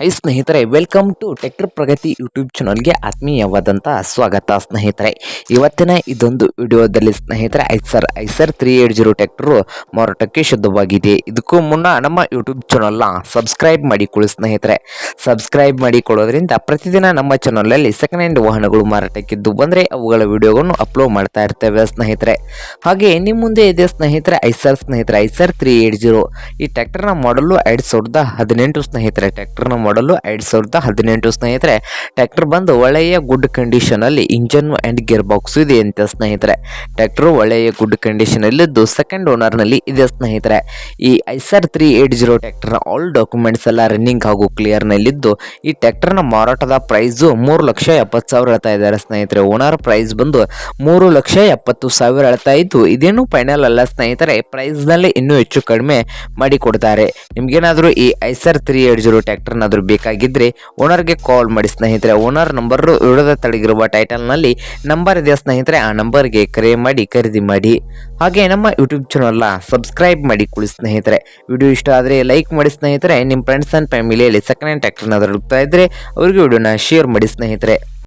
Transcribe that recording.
High ಸ್ನೇಹಿತರೆ welcome to tractor Pragati YouTube ಚಾನಲ್ಗೆ ಆತ್ಮೀಯವಾದಂಥ ಸ್ವಾಗತ, ಸ್ನೇಹಿತರೆ. ಇವತ್ತಿನ ಇದೊಂದು ವಿಡಿಯೋದಲ್ಲಿ, ಸ್ನೇಹಿತರೆ, Eicher Eicher three eight zero tractor ಮಾರಾಟಕ್ಕೆ ಶುದ್ಧವಾಗಿದೆ. ಇದಕ್ಕೂ ಮುನ್ನ ನಮ್ಮ ಯೂಟ್ಯೂಬ್ ಚಾನಲ್ನ ಸಬ್ಸ್ಕ್ರೈಬ್ ಮಾಡಿಕೊಳ್ಳಿ, ಸ್ನೇಹಿತರೆ. ಸಬ್ಸ್ಕ್ರೈಬ್ ಮಾಡಿಕೊಳ್ಳೋದ್ರಿಂದ ಪ್ರತಿದಿನ ನಮ್ಮ ಚಾನಲಲ್ಲಿ ಸೆಕೆಂಡ್ ಹ್ಯಾಂಡ್ ವಾಹನಗಳು ಮಾರಾಟಕ್ಕಿದ್ದು ಬಂದರೆ ಅವುಗಳ ವಿಡಿಯೋಗಳನ್ನು ಅಪ್ಲೋಡ್ ಮಾಡ್ತಾ ಇರ್ತೇವೆ, ಸ್ನೇಹಿತರೆ. ಹಾಗೆ ನಿಮ್ಮ ಮುಂದೆ ಇದೆ, ಸ್ನೇಹಿತರೆ, ಐಸರ್ ಸ್ನೇಹಿತರೆ, ಐಸರ್ ತ್ರೀ ಏಟ್ ಜೀರೋ ಈ ಟ್ಯಾಕ್ಟರ್ನ ಮಾಡಲು ಎರಡು ಸಾವಿರದ ಹದಿನೆಂಟು, ಸ್ನೇಹಿತರೆ. ಟ್ರ್ಯಾಕ್ಟರ್ನ ಮಾಡಲು ಎರಡು ಸಾವಿರದ ಹದಿನೆಂಟು ಸ್ನೇಹಿತರೆ. ಟ್ರ್ಯಾಕ್ಟರ್ ಬಂದು ಒಳ್ಳೆಯ ಗುಡ್ ಕಂಡೀಷನಲ್ಲಿ ಇಂಜನ್ ಆ್ಯಂಡ್ ಗೇರ್ ಬಾಕ್ಸ್ ಇದೆ ಅಂತ ಸ್ನೇಹಿತರೆ. ಟ್ರ್ಯಾಕ್ಟರ್ ಒಳ್ಳೆಯ ಗುಡ್ ಕಂಡೀಷನಲ್ಲಿದ್ದು ಸೆಕೆಂಡ್ ಓನರ್ನಲ್ಲಿ ಇದೆ ಸ್ನೇಹಿತರೆ. ಈ ಐಸರ್ ತ್ರೀ ಏಟ್ ಜೀರೋ ಟ್ರ್ಯಾಕ್ಟರ್ನ ಆಲ್ ಡಾಕ್ಯುಮೆಂಟ್ಸ್ ಎಲ್ಲ ರನ್ನಿಂಗ್ ಹಾಗೂ ಕ್ಲಿಯರ್ನಲ್ಲಿದ್ದು ಈ ಟ್ರ್ಯಾಕ್ಟರ್ನ ಮಾರಾಟದ ಪ್ರೈಸು ಮೂರು ಲಕ್ಷ ಎಪ್ಪತ್ತು ಸಾವಿರ ಹೇಳ್ತಾ ಇದ್ದಾರೆ ಸ್ನೇಹಿತರೆ. ಓನರ್ ಪ್ರೈಸ್ ಬಂದು ಮೂರು ಲಕ್ಷ ಎಪ್ಪತ್ತು ಸಾವಿರ ಹೇಳ್ತಾ ಇದ್ದು, ಇದೇನು ಫೈನಲ್ ಅಲ್ಲ ಸ್ನೇಹಿತರೆ. ಪ್ರೈಸ್ನಲ್ಲಿ ಇನ್ನೂ ಹೆಚ್ಚು ಕಡಿಮೆ ಮಾಡಿಕೊಡ್ತಾರೆ. ನಿಮಗೇನಾದರೂ ನಿಮ್ಗೇನಾದರೂ ಈ ಐಸರ್ ತ್ರೀ ಏಟ್ ಜೀರೋ ಟ್ರ್ಯಾಕ್ಟರ್ನಾದರೂ ಬೇಕಾಗಿದ್ದರೆ ಓನರ್ಗೆ ಕಾಲ್ ಮಾಡಿ ಸ್ನೇಹಿತರೆ. ಓನರ್ ನಂಬರು ವಿಡದ ತಳಗಿರುವ ಟೈಟಲ್ನಲ್ಲಿ ನಂಬರ್ ಇದೆ ಸ್ನೇಹಿತರೆ. ಆ ನಂಬರ್ಗೆ ಕರೆ ಮಾಡಿ, ಖರೀದಿ ಮಾಡಿ. ಹಾಗೆ ನಮ್ಮ ಯೂಟ್ಯೂಬ್ ಚಾನಲ್ನ ಸಬ್ಸ್ಕ್ರೈಬ್ ಮಾಡಿ ಕುಳಿ ಸ್ನೇಹಿತರೆ. ವಿಡಿಯೋ ಇಷ್ಟ ಆದರೆ ಲೈಕ್ ಮಾಡಿ ಸ್ನೇಹಿತರೆ. ನಿಮ್ಮ ಫ್ರೆಂಡ್ಸ್ ಆ್ಯಂಡ್ ಫ್ಯಾಮಿಲಿಯಲ್ಲಿ ಸೆಕೆಂಡ್ ಹ್ಯಾಂಡ್ ಟ್ಯಾಕ್ಟರ್ನಾದರೂ ಹುಡುಕ್ತಾ ಇದ್ದರೆ ಅವ್ರಿಗೆ ವಿಡಿಯೋನ ಶೇರ್ ಮಾಡಿ ಸ್ನೇಹಿತರೆ.